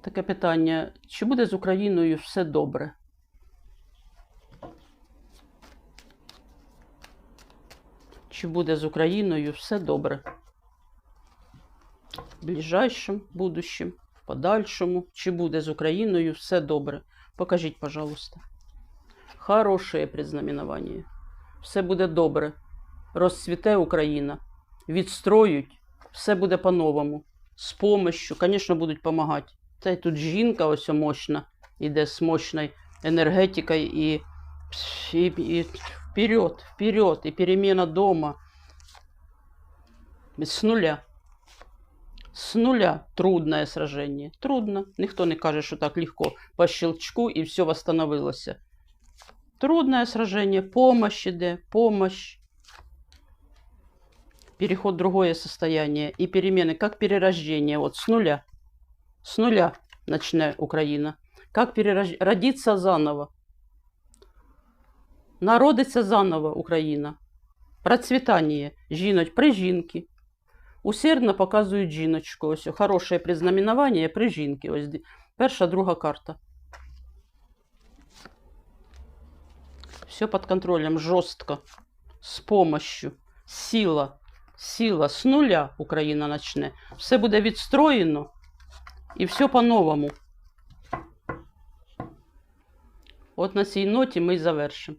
Таке питання: чи буде з Україною все добре? Чи буде з Україною все добре? В ближайшем будущем, в подальшому, чи буде з Україною все добре? Покажіть, пожалуйста. Хорошее предзнаменование. Все буде добре. Розцвіте Україна. Відстроють, все буде по-новому. З помощью, звісно, будуть допомагати. Та й тут жінка ось мощна, іде з мощною енергетикою і, і, і вперед, вперед, і переміна дома. З нуля. С нуля трудное сражение. Трудно. Ніхто не каже, що так легко по щелчку і все восстановилося. Трудное сражение, помощь иде, помощь. Переход в другое состояние и перемены, как перерождение, вот с нуля. С нуля начне Украина. Как переродиться заново. Народиться заново Україна. Процвітання. Жіноч при жінки. Усердно показують жіночку. Ось хороше признаменування при жінки. Ось перша, друга карта. Все под контролем, жестко, с помощью, сила, сила, с нуля Україна начне. Все буде відстроєно і все по-новому. От на цій ноті ми й завершимо.